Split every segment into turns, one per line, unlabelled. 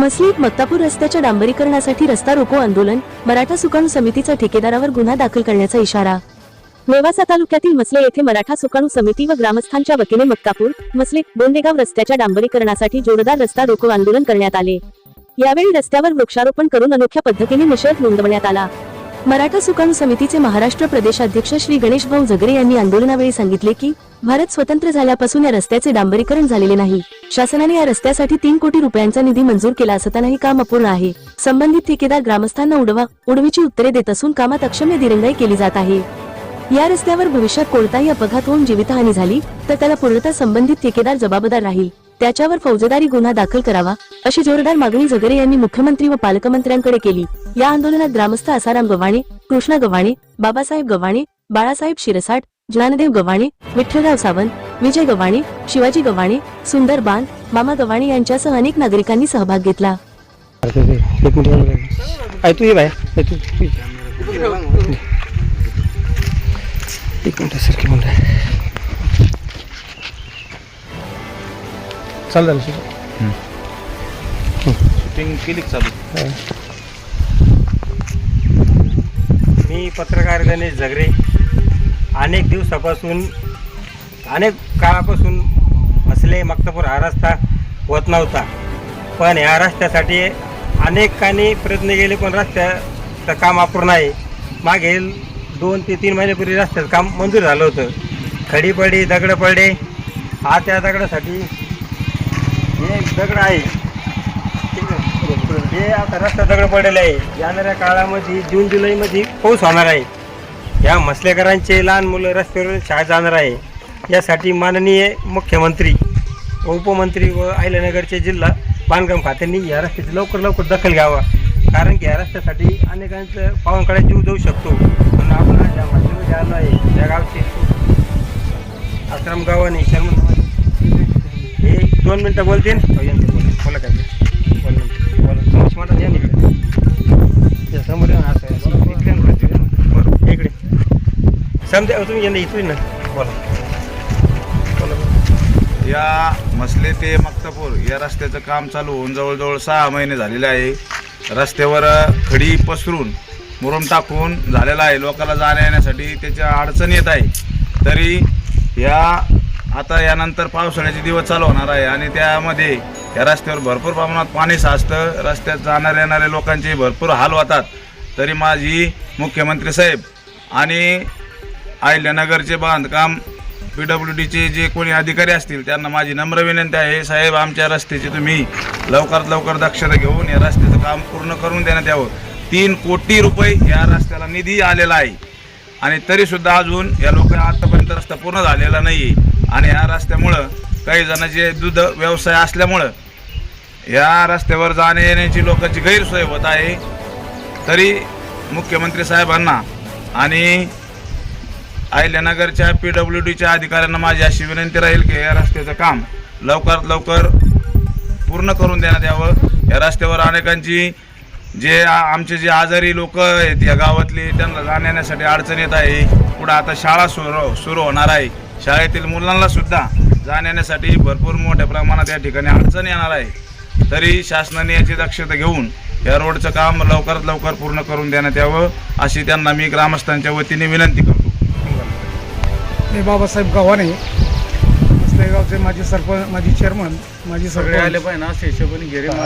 मसलीत मक्तापूर रस्त्याच्या डांबरीकरणासाठी रस्ता रोको आंदोलन मराठा सुकाणू समितीचा ठेकेदारावर गुन्हा दाखल करण्याचा इशारा. नेवासा तालुक्यातील मसले येथे मराठा सुकाणू समिती व ग्रामस्थांच्या वतीने मक्तापूर मसले बोंदेगाव रस्त्याच्या डांबरीकरणासाठी जोरदार रस्ता रोको आंदोलन करण्यात आले. यावेळी रस्त्यावर वृक्षारोपण करून अनोख्या पद्धतीने निषेध नोंदवण्यात आला. मराठा सुकाणू समितीचे महाराष्ट्र प्रदेशाध्यक्ष श्री गणेश भाऊ झगरे यांनी आंदोलनावेळी सांगितले की भारत स्वतंत्र झाल्यापासून या रस्त्याचे डांबरीकरण झालेले नाही. शासनाने या रस्त्यासाठी तीन कोटी रुपयांचा निधी मंजूर केला असतानाही काम अपूर्ण आहे. संबंधित ठेकेदार ग्रामस्थांना उडवा उडवीची उत्तरे देत असून कामात अक्षम्य दिरंगाई केली जात आहे. या रस्त्यावर भविष्यात कोणताही अपघात होऊन जीवितहानी झाली तर त्याला पूर्णतः संबंधित ठेकेदार जबाबदार राहील. त्याच्यावर फौजदारी गुन्हा दाखल करावा अशी जोरदार मागणी झगरे यांनी मुख्यमंत्री व पालकमंत्र्यांकडे केली. या आंदोलनात ग्रामस्थ आसाराम गव्हाणे कृष्णा गव्हाणे बाबासाहेब गव्हाणे बाळासाहेब शिरसाट ज्ञानदेव गव्हाणे विठ्ठलराव सावंत विजय गव्हाणे शिवाजी गव्हाणे सुंदर बान मामा गव्हाणे यांच्यासह अनेक नागरिकांनी सहभाग घेतला.
एक मिनिट सर की म्हणलं
शूटिंग? केली चालू? मी पत्रकार गणेश झगरे. अनेक दिवसापासून अनेक काळापासून असले मक्तपूर हा रस्ता होत नव्हता. पण ह्या रस्त्यासाठी अनेकांनी प्रयत्न केले पण रस्त्याचं काम अपूर्ण आहे. मागील दोन ते तीन महिन्यापूर्वी रस्त्याचं काम मंजूर झालं होतं. खडी पडली दगडं पडले हा त्या दगडासाठी हे एक दगड आहे. जे हे आता रस्ता दगड पडलेला आहे येणाऱ्या काळामध्ये जून जुलैमध्ये पाऊस होणार आहे. या मसलेकरांचे लहान मुलं रस्त्यावर शाळेत जाणार आहे. यासाठी माननीय मुख्यमंत्री व उपमंत्री व अहिल्यानगरचे जिल्हा बांधकाम खात्यांनी या रस्त्याची लवकर लवकर दखल घ्यावा. कारण की या रस्त्यासाठी अनेकांचं पावनकडे जीव देऊ शकतो. म्हणून आपण आज या आलो आहे. या गावचे आश्रम गावाने शर्मन हे दोन मिनटं बोलतील. हो, समजा तुम्ही यांना इथून ना. बोला. बोला बोला.
या मसले ते मक्तापूर या रस्त्याचं काम चालू होऊन जवळजवळ सहा महिने झालेले आहे. रस्त्यावर खडी पसरून मुरुम टाकून झालेला आहे. लोकांना जाण्या येण्यासाठी त्याच्या अडचण येत आहे. तरी या आता यानंतर पावसाळ्याचे दिवस चालू होणार आहे आणि त्यामध्ये या रस्त्यावर भरपूर प्रमाणात पाणी साचतं. रस्त्यात जाणाऱ्या येणाऱ्या लोकांचे भरपूर हाल होतात. तरी माझी मुख्यमंत्री साहेब आणि अहिल्यानगरचे बांधकाम पी डब्ल्यू डीचे जे कोणी अधिकारी असतील त्यांना माझी नम्र विनंती आहे. साहेब आमच्या रस्त्याची तुम्ही लवकरात लवकर दक्षता घेऊन या रस्त्याचं काम पूर्ण करून देण्यात यावं. तीन कोटी रुपये या रस्त्याला निधी आलेला आहे. आणि तरीसुद्धा अजून या लोक आतापर्यंत रस्ता पूर्ण झालेला नाही आहे आणि या रस्त्यामुळं काही जणांचे दूध व्यवसाय असल्यामुळं या रस्त्यावर जाण्या येण्याची लोकांची गैरसोय होत आहे. तरी मुख्यमंत्री साहेबांना आणि अहिल्यानगरच्या पी डब्ल्यू डीच्या अधिकाऱ्यांना माझी अशी विनंती राहील की या रस्त्याचं काम लवकरात लवकर पूर्ण करून देण्यात यावं. या रस्त्यावर अनेकांची जे आमचे जे आजारी लोक आहेत या गावातली त्यांना जाण्यासाठी अडचण येत आहे. पुढं आता शाळा सुरू सुरू होणार आहे. शाळेतील मुलांना सुद्धा जाण्यासाठी भरपूर मोठ्या प्रमाणात या ठिकाणी अडचण येणार आहे. तरी शासनाने याची दक्षता घेऊन या रोडचं काम लवकरात लवकर पूर्ण करून देण्यात यावं अशी त्यांना मी ग्रामस्थांच्या वतीने विनंती करतो.
मी बाबासाहेब गव्हाणे. गावचे माजी सरपंच माजी चेअरमन माजी सरपंच.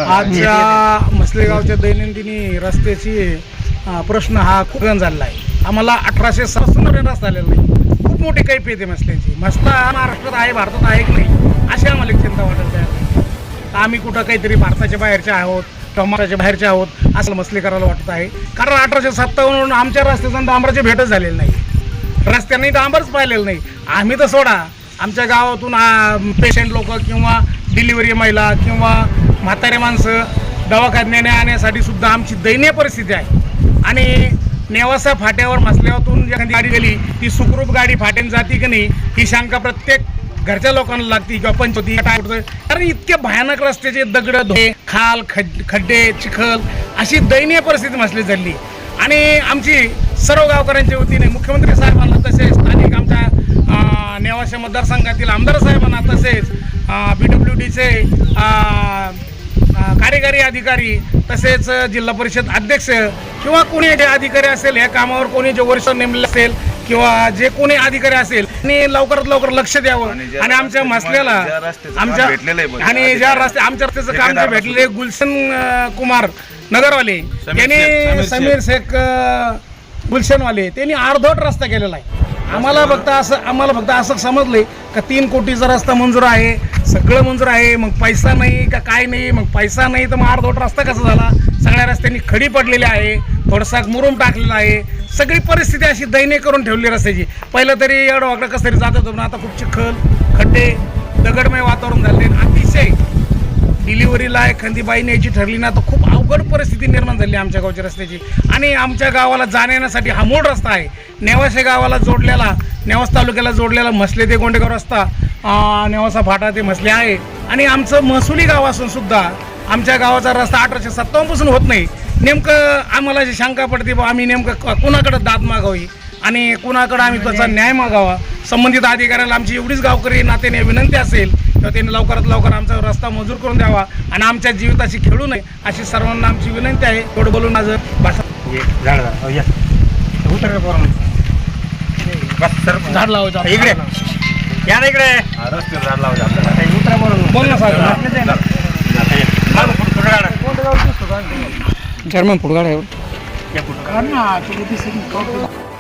आजच्या मसलेगावच्या दैनंदिनी रस्त्याची अं, प्रश्न हा खूप झालेला आहे. आम्हाला अठराशे सहासष्ट रस्ता आलेला नाही. खूप मोठी कैफी येते मसल्याची मसला हा महाराष्ट्रात आहे भारतात आहे की नाही अशी आम्हाला एक चिंता वाटत आहे आम्ही कुठं काहीतरी भारताच्या बाहेरचे आहोत किंवा महाराष्ट्राच्या बाहेरचे आहोत असं मसले करायला वाटत आहे. कारण अठराशे सत्तावन्न आमच्या रस्त्याचं डांबराची भेटच झालेली नाही. रस्त्याने डांबरच पाहिलेलं नाही. आम्ही तर सोडा. आमच्या गावातून पेशंट लोक किंवा डिलिव्हरी महिला किंवा म्हातारे माणसं दवाखान्याने आणण्यासाठी सुद्धा आमची दयनीय परिस्थिती आहे. आणि नेवासा फाट्यावर मसल्यातून एखादी गाडी गेली ती सुखरूप गाडी फाट्याने जाते की नाही ही शंका प्रत्येक घरच्या लोकांना लागते किंवा पंचवती कारण इतके भयानक रस्त्याचे दगड धोके खाल खड खड्डे चिखल अशी दयनीय परिस्थिती मसली झाली. आणि आमची सर्व गावकऱ्यांच्या वतीने मुख्यमंत्री साहेबांना तसेच स्थानिक आमच्या अं, नेवासा मतदारसंघातील आमदार साहेबांना तसेच बी डब्ल्यू डीचे कार्यकारी अधिकारी तसेच जिल्हा परिषद अध्यक्ष किंवा कोणी जे अधिकारी असेल या कामावर कोणी जे वर्ष नेमले असेल किंवा जे कोणी अधिकारी असेल त्यांनी लवकरात लवकर लक्ष द्यावं.
आणि
आणि आमच्या मसल्याला आमच्या आणि ज्या रस्ते आमच्या रस्त्याचं काम जे भेटलेले गुलशन कुमार नगरवाले त्यांनी
समीर
शेख. गुलशनवाले त्यांनी अर्धवट रस्ता केलेला आहे. आम्हाला फक्त असं आम्हाला फक्त असं समजलंय का तीन कोटीचा रस्ता मंजूर आहे सगळं मंजूर आहे मग पैसा नाही का काय नाही मग पैसा नाही तर मग अर्धवट रस्ता कसा झाला? सगळ्या रस्त्यांनी खडी पडलेली आहे थोडासा मुरुम टाकलेला आहे. सगळी परिस्थिती अशी दयनीय करून ठेवली रस्त्याची. पहिलं तरी एवढं वाकडं कसं तरी जात होतं पण आता खूप चिखल खड्डे दगडमय वातावरण झाले अतिशय डिलिव्हरीला एखादी बाई न्यायची ठरली ना तर खूप अवघड परिस्थिती निर्माण झाली आमच्या गावच्या रस्त्याची. आणि आमच्या गावाला जाण्यासाठी हा मूळ रस्ता आहे. नेवासे गावाला जोडलेला नेवास तालुक्याला जोडलेला म्हसले ते गोंडेगाव रस्ता नेवासा फाटा ते म्हसले आहे. आणि आमचं महसुली गाव असून सुद्धा आमच्या गावाचा रस्ता अठराशे सत्तावन्नपासून होत नाही. नेमकं आम्हाला जी शंका पडते बा आम्ही नेमकं कुणाकडं दाद मागावी? आणि कुणाकडं आम्ही त्याचा न्याय मागावा? संबंधित अधिकाऱ्याला आमची एवढीच गावकरी नात्याने विनंती असेल तर त्यांनी लवकरात लवकर आमचा रस्ता मंजूर करून द्यावा आणि आमच्या जीविताशी खेळू नये अशी सर्वांना आमची विनंती आहे. थोडं बोलून माझं भाषण
ये झाड झाड हो, या. उतर रे पोरांनो. बस सर
झाड लावायचं
इकडे. या ना इकडे.
हा, रस्त्यावर झाड लावायचं
उतरा पोरांनो.
बोल ना साहेब.
काढा.
चेअरमन पुढगाड आहे.